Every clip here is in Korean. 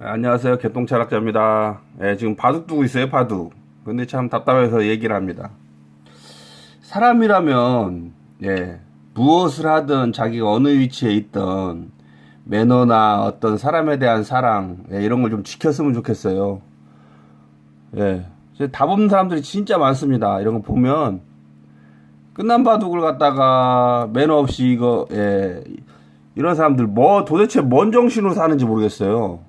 네, 안녕하세요. 개똥철학자입니다. 예, 지금 바둑 두고 있어요, 바둑. 근데 참 답답해서 얘기를 합니다. 사람이라면, 예, 무엇을 하든 자기가 어느 위치에 있든 매너나 어떤 사람에 대한 사랑, 예, 이런 걸 좀 지켰으면 좋겠어요. 예, 답 없는 사람들이 진짜 많습니다. 이런 거 보면, 끝난 바둑을 갖다가 매너 없이 이거, 예, 이런 사람들 뭐 도대체 뭔 정신으로 사는지 모르겠어요.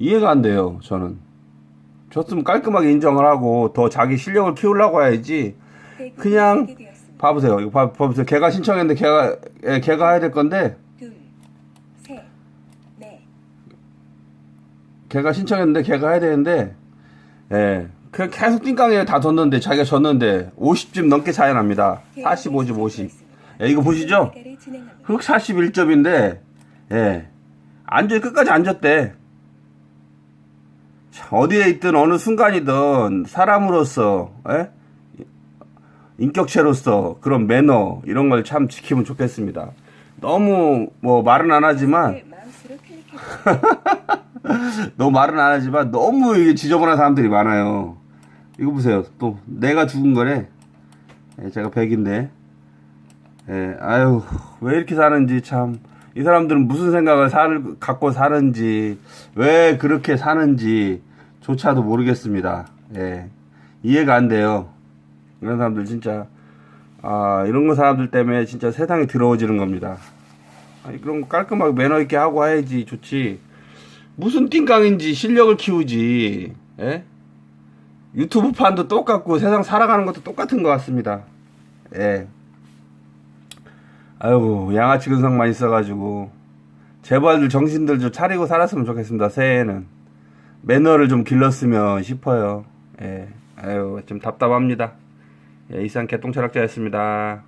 이해가 안 돼요, 저는. 졌으면 깔끔하게 인정을 하고 더 자기 실력을 키우려고 해야지. 그냥 봐보세요. 이거 봐, 봐보세요. 걔가 신청했는데 걔가 예, 걔가 해야 될 건데 걔가 신청했는데 걔가 해야 되는데 예. 그 계속 띵깡에 다 뒀는데 자기가 졌는데 50점 넘게 차이 납니다. 45점 50. 예, 이거 보시죠? 흑 41점인데 예. 앉아 끝까지 앉았대. 참, 어디에 있든 어느 순간이든 사람으로서 예? 인격체로서 그런 매너 이런 걸 참 지키면 좋겠습니다. 너무 뭐 말은 안 하지만 클릭해 너무 말은 안 하지만 너무 이게 지저분한 사람들이 많아요. 이거 보세요. 또 내가 죽은 거래. 예, 제가 100인데. 예, 아유 왜 이렇게 사는지 참. 이 사람들은 무슨 생각을 살, 갖고 사는지 왜 그렇게 사는지 조차도 모르겠습니다. 예, 이해가 안 돼요. 이런 사람들 진짜 아 이런 거 사람들 때문에 진짜 세상이 더러워지는 겁니다. 아니, 그런 거 깔끔하게 매너 있게 하고 해야지 좋지. 무슨 띵깡인지 실력을 키우지. 예? 유튜브 판도 똑같고 세상 살아가는 것도 똑같은 것 같습니다. 예. 아이고 양아치 근성만 있어가지고 제발들 정신들 좀 차리고 살았으면 좋겠습니다. 새해에는 매너를 좀 길렀으면 싶어요. 예. 아유 좀 답답합니다. 예, 이상 개똥철학자였습니다.